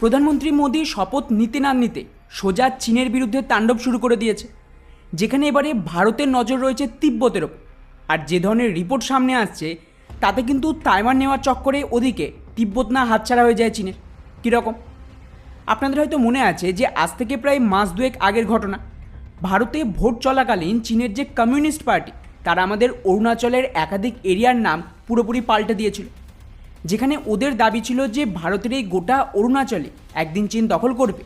প্রধানমন্ত্রী মোদী শপথ নিতে না নিতে সোজা চীনের বিরুদ্ধে তাণ্ডব শুরু করে দিয়েছে। যেখানে এবারে ভারতের নজর রয়েছে তিব্বতের ওপর। আর যে ধরনের রিপোর্ট সামনে আসছে, তাতে কিন্তু তাইওয়ান নেওয়ার চক্করে ওদিকে তিব্বত না হাতছাড়া হয়ে যায় চীনের। কীরকম আপনাদের হয়তো মনে আছে যে আজ থেকে প্রায় মাস দুয়েক আগের ঘটনা। ভারতে ভোট চলাকালীন চীনের যে কমিউনিস্ট পার্টি, তারা আমাদের অরুণাচলের একাধিক এরিয়ার নাম পুরোপুরি পাল্টে দিয়েছিল। যেখানে ওদের দাবি ছিল যে ভারতের এই গোটা অরুণাচলে একদিন চীন দখল করবে।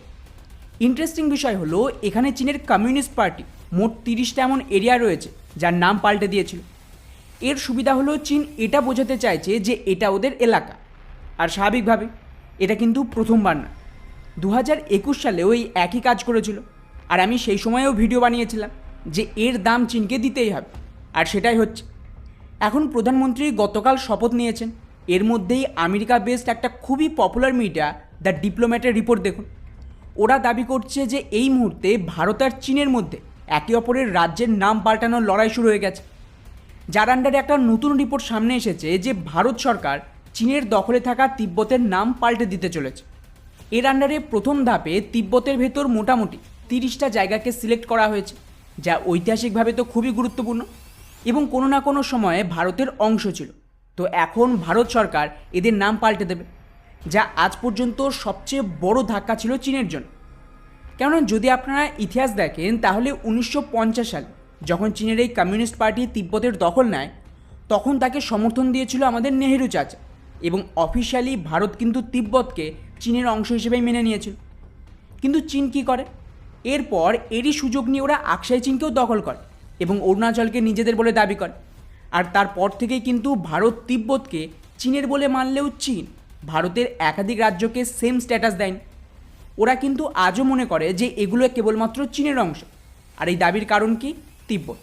ইন্টারেস্টিং বিষয় হলো, এখানে চীনের কমিউনিস্ট পার্টি মোট তিরিশটা এমন এরিয়া রয়েছে, যার নাম পাল্টে দিয়েছিল। এর সুবিধা হলো, চীন এটা বোঝাতে চাইছে যে এটা ওদের এলাকা। আর স্বাভাবিকভাবে, এটা কিন্তু প্রথমবার না। দু হাজার একুশ সালেও এই একই কাজ করেছিল। আর আমি সেই সময়েও ভিডিও বানিয়েছিলাম যে এর দাম চীনকে দিতেই হবে। আর সেটাই হচ্ছে। এখন প্রধানমন্ত্রী গতকাল শপথ নিয়েছেন এর মধ্যেই আমেরিকা বেসড একটা খুবই পপুলার মিডিয়া দ্য ডিপ্লোম্যাটের রিপোর্ট দেখুন। ওরা দাবি করছে যে এই মুহূর্তে ভারত আর চীনের মধ্যে একে অপরের রাজ্যের নাম পাল্টানোর লড়াই শুরু হয়ে গেছে। যার আন্ডারে একটা নতুন রিপোর্ট সামনে এসেছে যে ভারত সরকার চীনের দখলে থাকা তিব্বতের নাম পাল্টে দিতে চলেছে। এর আন্ডারে প্রথম ধাপে তিব্বতের ভেতর মোটামুটি তিরিশটা জায়গাকে সিলেক্ট করা হয়েছে, যা ঐতিহাসিকভাবে তো খুবই গুরুত্বপূর্ণ। এবং কোনো না কোনো সময়ে ভারতের অংশ ছিল। তো এখন ভারত সরকার এদের নাম পাল্টে দেবে, যা আজ পর্যন্ত সবচেয়ে বড় ধাক্কা ছিল চীনের জন্য। কেননা যদি আপনারা ইতিহাস দেখেন, তাহলে উনিশশো পঞ্চাশ সালে যখন চীনের এই কমিউনিস্ট পার্টি তিব্বতের দখল নেয়, তখন তাকে সমর্থন দিয়েছিল আমাদের নেহেরু চাচা এবং অফিসিয়ালি ভারত কিন্তু তিব্বতকে চীনের অংশ হিসেবেই মেনে নিয়েছিল। কিন্তু চীন কী করে? এরপর এরই সুযোগ নিয়ে ওরা আকসাই চীনকেও দখল করে এবং অরুণাচলকে নিজেদের বলে দাবি করে। আর তারপর থেকেই কিন্তু ভারত তিব্বতকে চীনের বলে মানলেও চীন ভারতের একাধিক রাজ্যকে সেম স্ট্যাটাস দেয়নি। ওরা কিন্তু আজও মনে করে যে এগুলো কেবলমাত্র চীনের অংশ। আর এই দাবির কারণ কি? তিব্বত।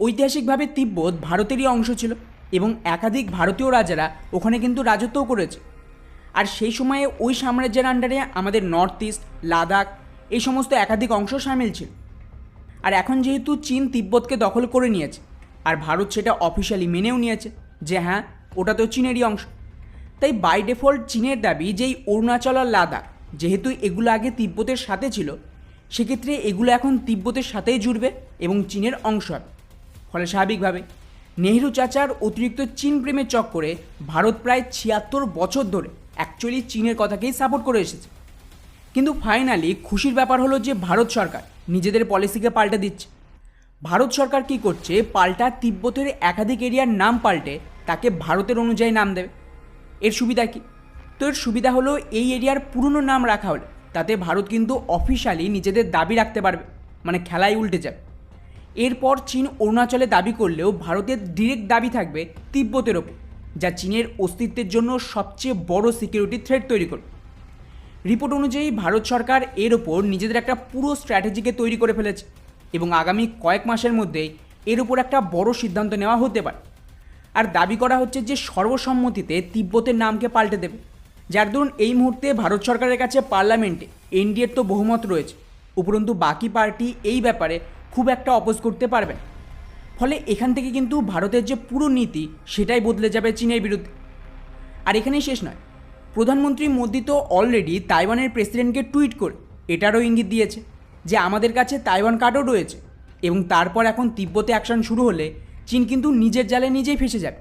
ঐতিহাসিকভাবে তিব্বত ভারতেরই অংশ ছিল এবং একাধিক ভারতীয় রাজারা ওখানে কিন্তু রাজত্বও করেছে। আর সেই সময়ে ওই সাম্রাজ্যের আন্ডারে আমাদের নর্থ ইস্ট লাদাখ এই সমস্ত একাধিক অংশ সামিল ছিল। আর এখন যেহেতু চীন তিব্বতকে দখল করে নিয়েছে আর ভারত সেটা অফিসিয়ালি মেনেও নিয়েছে যে হ্যাঁ ওটা তো চীনেরই অংশ। তাই বাই ডিফল্ট চীনের দাবি যে এই অরুণাচল আর লাদাখ যেহেতু এগুলো আগে তিব্বতের সাথে ছিল, সেক্ষেত্রে এগুলো এখন তিব্বতের সাথেই জুড়বে এবং চীনের অংশ হবে। ফলে স্বাভাবিকভাবে নেহেরু চাচার অতিরিক্ত চীন প্রেমের চক্করে ভারত প্রায় ছিয়াত্তর বছর ধরে অ্যাকচুয়ালি চীনের কথাকেই সাপোর্ট করে এসেছে। কিন্তু ফাইনালি খুশির ব্যাপার হলো যে ভারত সরকার নিজেদের পলিসিকে পাল্টে দিচ্ছে। ভারত সরকার কি করছে, পাল্টা তিব্বতের একাধিক এরিয়ার নাম পাল্টে তাকে ভারতের অনুযায়ী নাম দেবে। এর সুবিধা কি? তো এর সুবিধা হলো এই এরিয়ার পুরনো নাম রাখা হলে তাতে ভারত কিন্তু অফিসিয়ালি নিজেদের দাবি রাখতে পারবে মানে খেলায় উল্টে যাবে। এরপর চীন অরুণাচলে দাবি করলেও ভারতের ডিরেক্ট দাবি থাকবে তিব্বতের ওপর, যা চীনের অস্তিত্বের জন্য সবচেয়ে বড় সিকিউরিটি থ্রেট তৈরি করবে। রিপোর্ট অনুযায়ী ভারত সরকার এর ওপর নিজেদের একটা পুরো স্ট্র্যাটেজিকে তৈরি করে ফেলেছে। এবং আগামী কয়েক মাসের মধ্যেই এর উপর একটা বড় সিদ্ধান্ত নেওয়া হতে পারে। আর দাবি করা হচ্ছে যে সর্বসম্মতিতে তিব্বতের নামকে পাল্টে দেবে। যার দরুন এই মুহূর্তে ভারত সরকারের কাছে পার্লামেন্টে এনডিএর তো বহুমত রয়েছে। উপরন্তু বাকি পার্টি এই ব্যাপারে খুব একটা অপোজ করতে পারবে না। ফলে এখান থেকে কিন্তু ভারতের যে পুরো নীতি, সেটাই বদলে যাবে চীনের বিরুদ্ধে। আর এখানেই শেষ নয়। প্রধানমন্ত্রী মোদি তো অলরেডি তাইওয়ানের প্রেসিডেন্টকে টুইট করে, এটারও ইঙ্গিত দিয়েছে। যে আমাদের কাছে তাইওয়ান কার্ডও রয়েছে এবং তারপর এখন তিব্বতে অ্যাকশন শুরু হলে চীন কিন্তু নিজের জালে নিজেই ফেসে যাবে।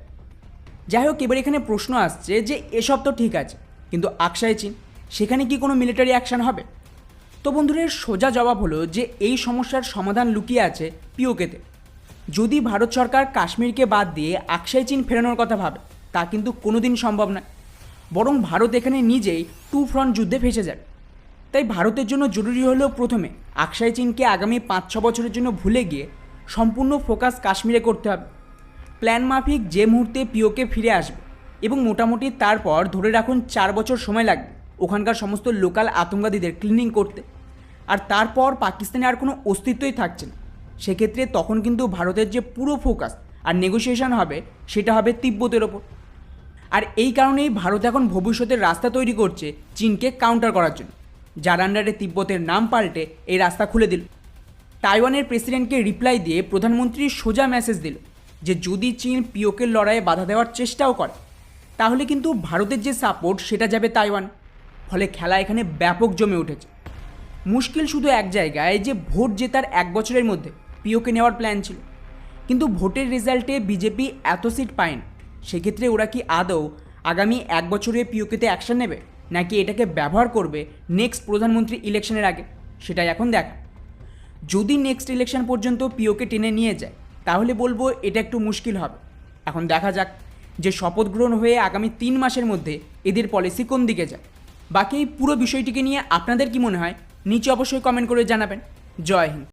যাই হোক, এবার এখানে প্রশ্ন আসছে যে এসব তো ঠিক আছে, কিন্তু আকসাই চীন, সেখানে কি কোনো মিলিটারি অ্যাকশন হবে? তো বন্ধুরা, এর সোজা জবাব হলো যে এই সমস্যার সমাধান লুকিয়ে আছে পিওকেতে। যদি ভারত সরকার কাশ্মীরকে বাদ দিয়ে আকসাই চীন ফেরানোর কথা ভাবে, তা কিন্তু কোনোদিন সম্ভব নয়। বরং ভারত এখানে নিজেই টু ফ্রন্ট যুদ্ধে ফেসে যাবে। তাই ভারতের জন্য জরুরি হলো প্রথমে আকসাই চীনকে আগামী পাঁচ ছ বছরের জন্য ভুলে গিয়ে সম্পূর্ণ ফোকাস কাশ্মীরে করতে হবে। প্ল্যান মাফিক যে মুহূর্তে পিওকে ফিরে আসবে এবং মোটামুটি তারপর ধরে রাখুন চার বছর সময় লাগবে ওখানকার সমস্ত লোকাল আতঙ্কবাদীদের ক্লিনিং করতে। আর তারপর পাকিস্তানে আর কোনো অস্তিত্বই থাকছে না। সেক্ষেত্রে তখন কিন্তু ভারতের যে পুরো ফোকাস আর নেগোসিয়েশন হবে সেটা হবে তিব্বতের ওপর। আর এই কারণেই ভারত এখন ভবিষ্যতের রাস্তা তৈরি করছে চীনকে কাউন্টার করার জন্য। যার আন্ডারে তিব্বতের নাম পাল্টে এই রাস্তা খুলে দিল। তাইওয়ানের প্রেসিডেন্টকে রিপ্লাই দিয়ে প্রধানমন্ত্রী সোজা মেসেজ দিল যে যদি চীন পিওকের লড়াইয়ে বাধা দেওয়ার চেষ্টাও করে, তাহলে কিন্তু ভারতের যে সাপোর্ট সেটা যাবে তাইওয়ান। ফলে খেলা এখানে ব্যাপক জমে উঠেছে। মুশকিল শুধু এক জায়গায় যে ভোট জেতার এক বছরের মধ্যে পিওকে নেওয়ার প্ল্যান ছিল। কিন্তু ভোটের রেজাল্টে বিজেপি এত সিট পায়নি। সেক্ষেত্রে ওরা কি আদৌ আগামী এক বছরে পিওকেতে অ্যাকশন নেবে? নাকি এটাকে ব্যবহার করবে নেক্সট প্রধানমন্ত্রী ইলেকশনের আগে? সেটাই এখন দেখ। যদি নেক্সট ইলেকশন পর্যন্ত পিওকে টেনে নিয়ে যায়, তাহলে বলব এটা একটু মুশকিল হবে। এখন দেখা যাক যে শপথ গ্রহণ হয়ে আগামী তিন মাসের মধ্যে এদের পলিসি কোন দিকে যায়। বাকি পুরো বিষয়টিকে নিয়ে আপনাদের কি মনে হয়? নিচে অবশ্যই কমেন্ট করে জানাবেন। জয় হিন্দ।